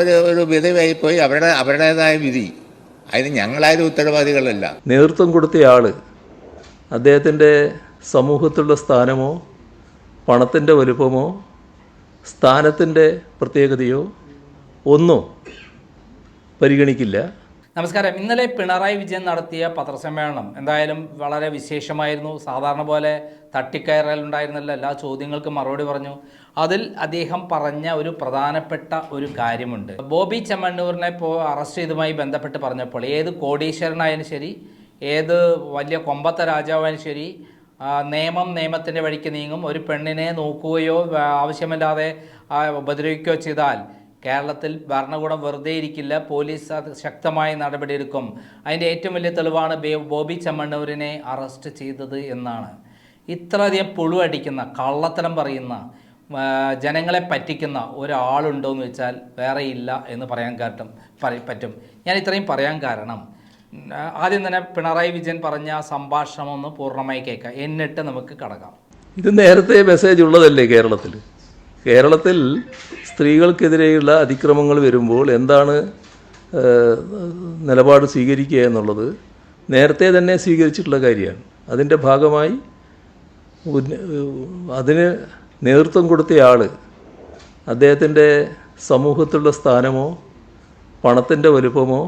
ഒരു ഒരു വിധവയായി പോയി അവരുടെ അവരുടേതായ വിധി. അതിന് ഞങ്ങളാരും ഉത്തരവാദികളല്ല. നേതൃത്വം കൊടുത്തയാൾ അദ്ദേഹത്തിന്റെ സമൂഹത്തിലുള്ള സ്ഥാനമോ പണത്തിന്റെ വലുപ്പമോ സ്ഥാനത്തിന്റെ പ്രത്യേകതയോ ഒന്നും പരിഗണിക്കില്ല. നമസ്കാരം. ഇന്നലെ പിണറായി വിജയൻ നടത്തിയ പത്രസമ്മേളനം എന്തായാലും വളരെ വിശേഷമായിരുന്നു. സാധാരണ പോലെ തട്ടിക്കയറലുണ്ടായിരുന്നല്ലോ എല്ലാ ചോദ്യങ്ങൾക്കും മറുപടി പറഞ്ഞു. അതിൽ അദ്ദേഹം പറഞ്ഞ ഒരു പ്രധാനപ്പെട്ട ഒരു കാര്യമുണ്ട്. ബോബി ചെമ്മണ്ണൂരിനെ ഇപ്പോൾ അറസ്റ്റ് ചെയ്തുമായി ബന്ധപ്പെട്ട് പറഞ്ഞപ്പോൾ ഏത് കോടീശ്വരനായാലും ശരി ഏത് വലിയ കൊമ്പത്തെ രാജാവായാലും ശരി നിയമം നിയമത്തിന്റെ വഴിക്ക് നീങ്ങും. ഒരു പെണ്ണിനെ നോക്കുകയോ ആവശ്യമില്ലാതെ ഉപദ്രവിക്കുകയോ ചെയ്താൽ കേരളത്തിൽ ഭരണകൂടം വെറുതെ ഇരിക്കില്ല പോലീസ് അത് ശക്തമായ നടപടിയെടുക്കും അതിന്റെ ഏറ്റവും വലിയ തെളിവാണ് ബോബി ചെമ്മണ്ണൂരിനെ അറസ്റ്റ് ചെയ്തത് എന്നാണ്. ഇത്രയധികം പുഴുവടിക്കുന്ന കള്ളത്തരം പറയുന്ന ജനങ്ങളെ പറ്റിക്കുന്ന ഒരാളുണ്ടോ എന്ന് വെച്ചാൽ വേറെ ഇല്ല എന്ന് പറയാൻ കാട്ടും പറ്റും. ഞാൻ ഇത്രയും പറയാൻ കാരണം ആദ്യം തന്നെ പിണറായി വിജയൻ പറഞ്ഞ സംഭാഷണം ഒന്ന് പൂർണമായി കേൾക്കാം. എന്നിട്ട് നമുക്ക് കടക്കാം. ഇത് നേരത്തെ മെസ്സേജ് ഉള്ളതല്ലേ കേരളത്തിൽ കേരളത്തിൽ സ്ത്രീകൾക്കെതിരെയുള്ള അതിക്രമങ്ങൾ വരുമ്പോൾ എന്താണ് നിലപാട് സ്വീകരിക്കുക എന്നുള്ളത് നേരത്തെ തന്നെ സ്വീകരിച്ചിട്ടുള്ള കാര്യമാണ്. അതിന്റെ ഭാഗമായി അതിന് നേതൃത്വം കൊടുത്തയാൾ അദ്ദേഹത്തിന്റെ സമൂഹത്തിലുള്ള സ്ഥാനമോ പണത്തിന്റെ വലുപ്പമോ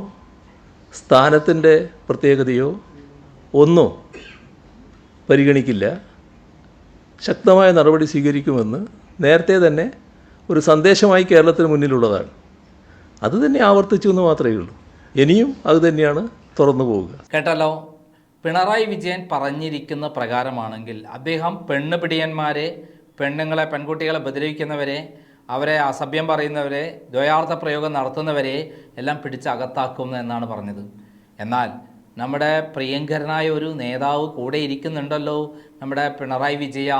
സ്ഥാനത്തിന്റെ പ്രത്യേകതയോ ഒന്നും പരിഗണിക്കില്ല. ശക്തമായ നടപടി സ്വീകരിക്കുമെന്ന് നേരത്തെ തന്നെ ഒരു സന്ദേശമായി കേരളത്തിന് മുന്നിലുള്ളതാണ്. അത് തന്നെ ആവർത്തിച്ചു എന്ന് മാത്രമേ ഉള്ളൂ. ഇനിയും അത് തന്നെയാണ് തുറന്നു പോവുക. കേട്ടല്ലോ? പിണറായി വിജയൻ പറഞ്ഞിരിക്കുന്ന പ്രകാരമാണെങ്കിൽ അദ്ദേഹം പെണ്ണുപിടിയന്മാരെ പെണ്ണുങ്ങളെ പെൺകുട്ടികളെ ഉപദ്രവിക്കുന്നവരെ അവരെ അസഭ്യം പറയുന്നവരെ ദ്വയാർത്ഥ പ്രയോഗം നടത്തുന്നവരെ എല്ലാം പിടിച്ച് അകത്താക്കും എന്നാണ് പറഞ്ഞത്. എന്നാൽ നമ്മുടെ പ്രിയങ്കരനായ ഒരു നേതാവ് കൂടെ ഇരിക്കുന്നുണ്ടല്ലോ നമ്മുടെ പിണറായി വിജയ.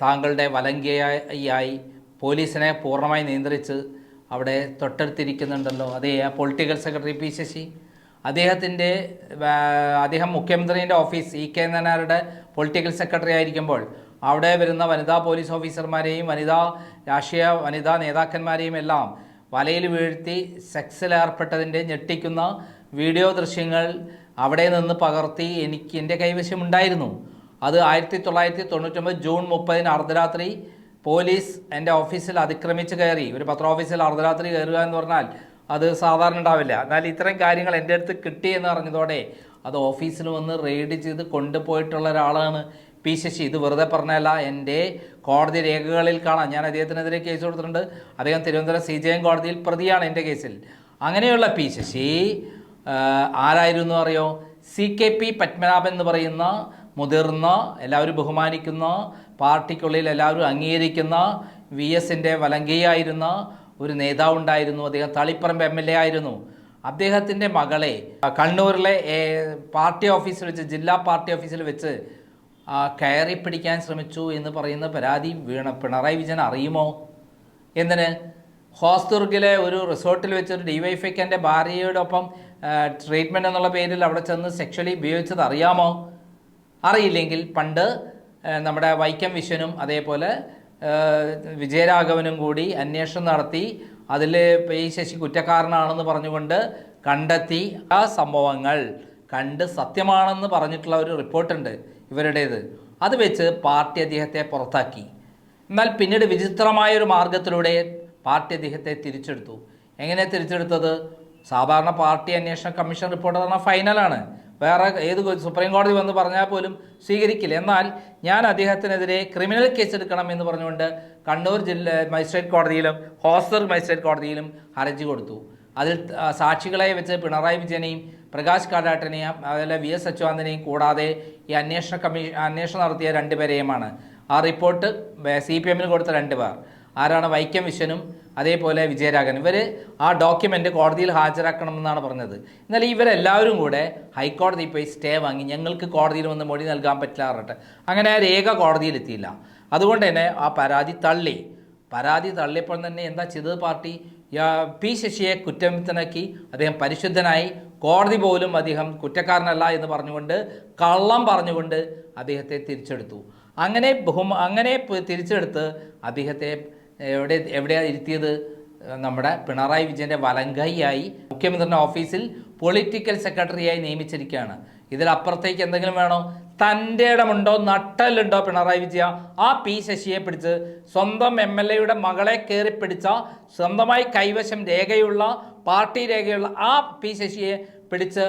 താങ്കളുടെ വലങ്കയായി പോലീസിനെ പൂർണമായി നിയന്ത്രിച്ച് അവിടെ തൊട്ടടുത്തിരിക്കുന്നുണ്ടല്ലോ. അതേ പൊളിറ്റിക്കൽ സെക്രട്ടറി പി ശശി. അദ്ദേഹത്തിന്റെ അദ്ദേഹം മുഖ്യമന്ത്രിന്റെ ഓഫീസ് ഇ കെ നായരുടെ പൊളിറ്റിക്കൽ സെക്രട്ടറി ആയിരിക്കുമ്പോൾ അവിടെ വരുന്ന വനിതാ പോലീസ് ഓഫീസർമാരെയും വനിതാ രാഷ്ട്രീയ വനിതാ നേതാക്കന്മാരെയും എല്ലാം വലയിൽ വീഴ്ത്തി സെക്സിൽ ഏർപ്പെട്ടതിന്റെ ഞെട്ടിക്കുന്ന വീഡിയോ ദൃശ്യങ്ങൾ അവിടെ നിന്ന് പകർത്തി എനിക്ക് എന്റെ കൈവശം ഉണ്ടായിരുന്നു അത് ആയിരത്തി തൊള്ളായിരത്തി തൊണ്ണൂറ്റൊമ്പത് ജൂൺ മുപ്പതിന് അർദ്ധരാത്രി പോലീസ് എന്റെ ഓഫീസിൽ അതിക്രമിച്ച് കയറി. ഒരു പത്ര ഓഫീസിൽ അർദ്ധരാത്രി കയറുക എന്ന് പറഞ്ഞാൽ അത് സാധാരണ ഉണ്ടാവില്ല. എന്നാൽ ഇത്തരം കാര്യങ്ങൾ എന്റെ അടുത്ത് കിട്ടി എന്ന് പറഞ്ഞതോടെ അത് ഓഫീസിൽ വന്ന് റെയ്ഡ് ചെയ്ത് കൊണ്ടുപോയിട്ടുള്ള ഒരാളാണ് പി ശശി. ഇത് വെറുതെ പറഞ്ഞല്ല എന്റെ കോടതി രേഖകളിൽ കാണാം. ഞാൻ അദ്ദേഹത്തിനെതിരെ കേസ് കൊടുത്തിട്ടുണ്ട്. അദ്ദേഹം തിരുവനന്തപുരം സി ജെ എം കോടതിയിൽ പ്രതിയാണ് എന്റെ കേസിൽ. അങ്ങനെയുള്ള പി ശശി ആരായിരുന്നു അറിയോ? സി കെ പി പത്മനാഭൻ എന്ന് പറയുന്ന മുതിർന്ന എല്ലാവരും ബഹുമാനിക്കുന്ന പാർട്ടിക്കുള്ളിൽ എല്ലാവരും അംഗീകരിക്കുന്ന വി എസിന്റെ വലങ്കയായിരുന്ന ഒരു നേതാവ് ഉണ്ടായിരുന്നു അദ്ദേഹം തളിപ്പറമ്പ് എം എൽ എ ആയിരുന്നു. അദ്ദേഹത്തിന്റെ മകളെ കണ്ണൂരിലെ പാർട്ടി ഓഫീസിൽ വെച്ച് ജില്ലാ പാർട്ടി ഓഫീസിൽ വെച്ച് കയറി പിടിക്കാൻ ശ്രമിച്ചു എന്ന് പറയുന്ന പരാതി വീണ പിണറായി വിജയൻ അറിയുമോ? എന്തിന്? ഹോസ്ദുർഗിലെ ഒരു റിസോർട്ടിൽ വെച്ച് ഒരു ഡിവൈഫൈക്കന്റെ ഭാര്യയോടൊപ്പം ട്രീറ്റ്മെന്റ് എന്നുള്ള പേരിൽ അവിടെ ചെന്ന് സെക്ഷലി ഉപയോഗിച്ചത് അറിയാമോ? അറിയില്ലെങ്കിൽ പണ്ട് നമ്മുടെ വൈക്കം വിശ്വനും അതേപോലെ വിജയരാഘവനും കൂടി അന്വേഷണം നടത്തി അതിൽ ഈ ശശി കുറ്റക്കാരനാണെന്ന് പറഞ്ഞുകൊണ്ട് കണ്ടെത്തി ആ സംഭവങ്ങൾ കണ്ട് സത്യമാണെന്ന് പറഞ്ഞിട്ടുള്ള ഒരു റിപ്പോർട്ടുണ്ട് ഇവരുടേത്. അത് വെച്ച് പാർട്ടി അദ്ദേഹത്തെ പുറത്താക്കി. എന്നാൽ പിന്നീട് വിചിത്രമായ ഒരു മാർഗത്തിലൂടെ പാർട്ടി അദ്ദേഹത്തെ തിരിച്ചെടുത്തു. എങ്ങനെ തിരിച്ചെടുത്തത്? സാധാരണ പാർട്ടി അന്വേഷണ കമ്മീഷൻ റിപ്പോർട്ട് പറഞ്ഞാൽ ഫൈനലാണ് വേറെ ഏത് സുപ്രീം കോടതി വന്ന് പറഞ്ഞാൽ പോലും സ്വീകരിക്കില്ല. എന്നാൽ ഞാൻ അദ്ദേഹത്തിനെതിരെ ക്രിമിനൽ കേസ് എടുക്കണം എന്ന് പറഞ്ഞുകൊണ്ട് കണ്ണൂർ ജില്ല മജിസ്ട്രേറ്റ് കോടതിയിലും ഹോസ്റ്റർ മജിസ്ട്രേറ്റ് കോടതിയിലും ഹർജി കൊടുത്തു. അതിൽ സാക്ഷികളെ വെച്ച് പിണറായി വിജയനെയും പ്രകാശ് കാടാട്ടനെയും അതുപോലെ വി എസ് അച്യുതാനന്ദനെയും കൂടാതെ ഈ അന്വേഷണ കമ്മീഷൻ അന്വേഷണം നടത്തിയ രണ്ടുപേരെയുമാണ് ആ റിപ്പോർട്ട് സി പി എമ്മിന് കൊടുത്ത രണ്ട് പേർ. ആരാണ് വൈക്കം വിശ്വനും അതേപോലെ വിജയരാഘവൻ. ഇവർ ആ ഡോക്യുമെന്റ് കോടതിയിൽ ഹാജരാക്കണമെന്നാണ് പറഞ്ഞത്. എന്നാൽ ഇവരെല്ലാവരും കൂടെ ഹൈക്കോടതിയിൽ പോയി സ്റ്റേ വാങ്ങി ഞങ്ങൾക്ക് കോടതിയിൽ വന്ന് മൊഴി നൽകാൻ പറ്റില്ല പറഞ്ഞിട്ട് അങ്ങനെ ആ രേഖ കോടതിയിലെത്തിയില്ല അതുകൊണ്ട് തന്നെ ആ പരാതി തള്ളി. പരാതി തള്ളിയപ്പോൾ തന്നെ എന്താ ചെയ്തത് പാർട്ടി? പി ശശിയെ കുറ്റവിമുക്തനാക്കി അദ്ദേഹം പരിശുദ്ധനായി കോടതി പോലും അദ്ദേഹം കുറ്റക്കാരനല്ല എന്ന് പറഞ്ഞുകൊണ്ട് കള്ളം പറഞ്ഞുകൊണ്ട് അദ്ദേഹത്തെ തിരിച്ചെടുത്തു. അങ്ങനെ ബഹുമ അങ്ങനെ തിരിച്ചെടുത്ത് അദ്ദേഹത്തെ എവിടെ എവിടെയാണ് ഇരുത്തിയത്? നമ്മുടെ പിണറായി വിജയന്റെ വലങ്കൈയായി മുഖ്യമന്ത്രിയുടെ ഓഫീസിൽ പൊളിറ്റിക്കൽ സെക്രട്ടറിയായി നിയമിച്ചിരിക്കുകയാണ്. ഇതിലപ്പുറത്തേക്ക് എന്തെങ്കിലും വേണോ? തന്റെ ഇടമുണ്ടോ? നട്ടലുണ്ടോ പിണറായി വിജയ? ആ പി ശശിയെ പിടിച്ച് സ്വന്തം എം എൽ എയുടെ മകളെ കയറി പിടിച്ച സ്വന്തമായി കൈവശം രേഖയുള്ള പാർട്ടി രേഖയുള്ള ആ പി ശശിയെ പിടിച്ച്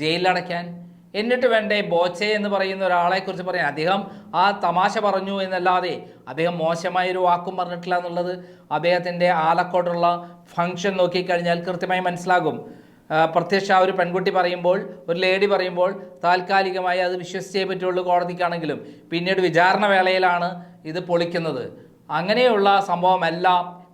ജയിലിലടയ്ക്കാൻ എന്നിട്ട് വേണ്ടേ ബോച്ചെ എന്ന് പറയുന്ന ഒരാളെ കുറിച്ച് പറയാൻ. അദ്ദേഹം ആ തമാശ പറഞ്ഞു എന്നല്ലാതെ അദ്ദേഹം മോശമായ ഒരു വാക്കും പറഞ്ഞിട്ടില്ല എന്നുള്ളത് അദ്ദേഹത്തിന്റെ ആലക്കോട്ടുള്ള ഫങ്ഷൻ നോക്കിക്കഴിഞ്ഞാൽ കൃത്യമായി മനസ്സിലാകും. പ്രത്യക്ഷ ആ ഒരു പെൺകുട്ടി പറയുമ്പോൾ ഒരു ലേഡി പറയുമ്പോൾ താൽക്കാലികമായി അത് വിശ്വസിച്ചേ പറ്റുള്ളൂ കോടതിക്കാണെങ്കിലും. പിന്നീട് വിചാരണ വേളയിലാണ് ഇത് പൊളിക്കുന്നത്. അങ്ങനെയുള്ള സംഭവമല്ല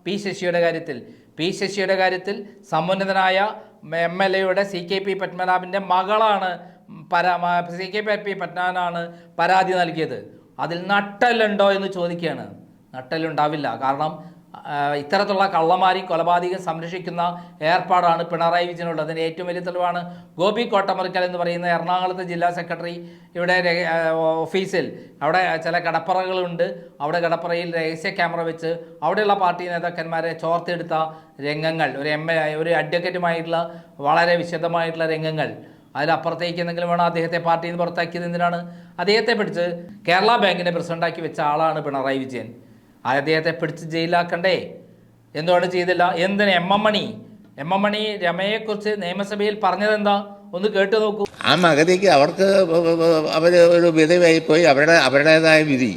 പി ശശിയുടെ കാര്യത്തിൽ. പി ശശിയുടെ കാര്യത്തിൽ സമുന്നതനായ എം എൽ എയുടെ സി കെ പി പത്മനാഭന്റെ മകളാണ് പരാ സി കെ പി പത്മനാഭനാണ് പരാതി നൽകിയത്. അതിൽ നട്ടലുണ്ടോ എന്ന് ചോദിക്കുകയാണ്. നട്ടലുണ്ടാവില്ല കാരണം ഇത്തരത്തിലുള്ള കള്ളമാരി കൊലപാതകം സംരക്ഷിക്കുന്ന ഏർപ്പാടാണ് പിണറായി വിജയനുള്ളത്. അതിന്റെ ഏറ്റവും വലിയ തെളിവാണ് ഗോപി കോട്ടമറിക്കൽ എന്ന് പറയുന്ന എറണാകുളത്തെ ജില്ലാ സെക്രട്ടറി ഇവിടെ ഓഫീസിൽ. അവിടെ ചില കടപ്പറകളുണ്ട്. അവിടെ കടപ്പറയിൽ രഹസ്യ ക്യാമറ വെച്ച് അവിടെയുള്ള പാർട്ടി നേതാക്കന്മാരെ ചോർത്തെടുത്ത രംഗങ്ങൾ. ഒരു എം എ ഒരു അഡ്വക്കേറ്റുമായിട്ടുള്ള വളരെ വിശദമായിട്ടുള്ള രംഗങ്ങൾ. അതിലപ്പുറത്തേക്ക് എന്തെങ്കിലും വേണം അദ്ദേഹത്തെ പാർട്ടിയിൽ നിന്ന് പുറത്താക്കിയത് എന്തിനാണ്? അദ്ദേഹത്തെ പിടിച്ച് കേരള ബാങ്കിനെ പ്രസിഡന്റാക്കി വെച്ച ആളാണ് പിണറായി വിജയൻ. ആ അദ്ദേഹത്തെ പിടിച്ച് ജയിലാക്കണ്ടേ എന്തുകൊണ്ട് ചെയ്തില്ല എന്തിന് M M Mani? M M Mani രമയെക്കുറിച്ച് നിയമസഭയിൽ പറഞ്ഞതെന്താ? ഒന്ന് കേട്ടു നോക്കൂ. ആ മകതിക്ക് അവർക്ക് അവർ ഒരു വിധവായി പോയി. അവരുടെ അവരുടേതായ വിധി.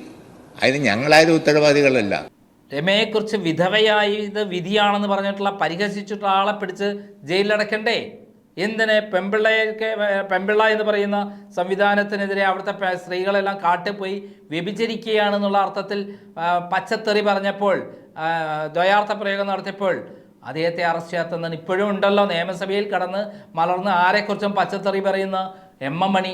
അതിന് ഞങ്ങളാരും ഉത്തരവാദികളല്ല. രമയെക്കുറിച്ച് വിധവയായി ഇത് വിധിയാണെന്ന് പറഞ്ഞിട്ടുള്ള പരിഹസിച്ചിട്ടുള്ള ആളെ പിടിച്ച് ജയിലിലടക്കണ്ടേ? എന്തിന് പെമ്പിള്ളയൊക്കെ പെമ്പിള്ള എന്ന് പറയുന്ന സംവിധാനത്തിനെതിരെ അവിടുത്തെ സ്ത്രീകളെല്ലാം കാട്ടിൽ പോയി വ്യഭിചരിക്കുകയാണെന്നുള്ള അർത്ഥത്തിൽ പച്ചത്തെറി പറഞ്ഞപ്പോൾ ദ്വയാർത്ഥ പ്രയോഗം നടത്തിയപ്പോൾ അദ്ദേഹത്തെ അറസ്റ്റ് ചെയ്യാത്തതെന്ന് ഇപ്പോഴും ഉണ്ടല്ലോ. നിയമസഭയിൽ കടന്ന് മലർന്ന് ആരെക്കുറിച്ചും പച്ചത്തെറി പറയുന്ന എം എം മണി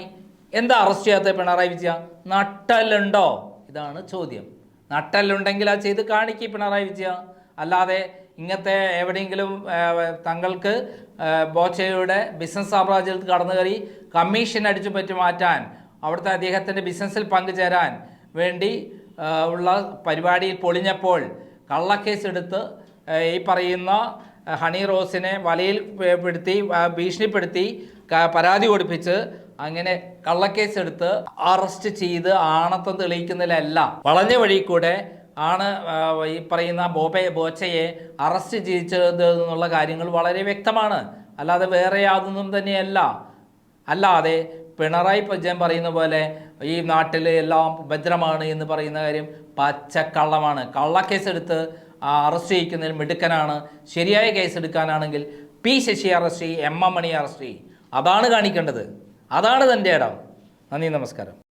എന്താ അറസ്റ്റ് ചെയ്യാത്ത പിണറായി വിജയ? നട്ടലുണ്ടോ? ഇതാണ് ചോദ്യം. നട്ടലുണ്ടെങ്കിൽ അത് ചെയ്ത് കാണിക്കും പിണറായി വിജയ. അല്ലാതെ ഇങ്ങനത്തെ എവിടെയെങ്കിലും തങ്ങൾക്ക് ബോച്ചയുടെ ബിസിനസ് സാമ്രാജ്യത്തിൽ കടന്നു കയറി കമ്മീഷൻ അടിച്ചു പറ്റി മാറ്റാൻ അവിടുത്തെ അദ്ദേഹത്തിന്റെ ബിസിനസ്സിൽ പങ്കുചേരാൻ വേണ്ടി ഉള്ള പരിപാടിയിൽ പൊളിഞ്ഞപ്പോൾ കള്ളക്കേസ് എടുത്ത് ഈ പറയുന്ന ഹണി റോസിനെ വലയിൽ പെടുത്തി ഭീഷണിപ്പെടുത്തി പരാതി കൊടുപ്പിച്ച് അങ്ങനെ കള്ളക്കേസ് എടുത്ത് അറസ്റ്റ് ചെയ്ത് ആണത്വം തെളിയിക്കുന്നതിലല്ല. വളഞ്ഞ വഴി കൂടെ ആണ് ഈ പറയുന്ന ബോബെ ബോച്ചയെ അറസ്റ്റ് ചെയ്യിച്ചത് എന്നുള്ള കാര്യങ്ങൾ വളരെ വ്യക്തമാണ്. അല്ലാതെ വേറെ യാതൊന്നും തന്നെയല്ല. അല്ലാതെ പിണറായി വിജയൻ പറയുന്ന പോലെ ഈ നാട്ടിൽ എല്ലാം ഭദ്രമാണ് എന്ന് പറയുന്ന കാര്യം പച്ചക്കള്ളമാണ്. കള്ളക്കേസ് എടുത്ത് ആ, അറസ്റ്റ് ചെയ്യിക്കുന്നതിൽ മിടുക്കനാണ്. ശരിയായ കേസ് എടുക്കാനാണെങ്കിൽ പി ശശി അറസ്റ്റ് ചെയ്യും എം എം മണി അറസ്റ്റ് ചെയ്യും. അതാണ് കാണിക്കേണ്ടത്. അതാണ് തന്റെ ഇടം. നന്ദി നമസ്കാരം.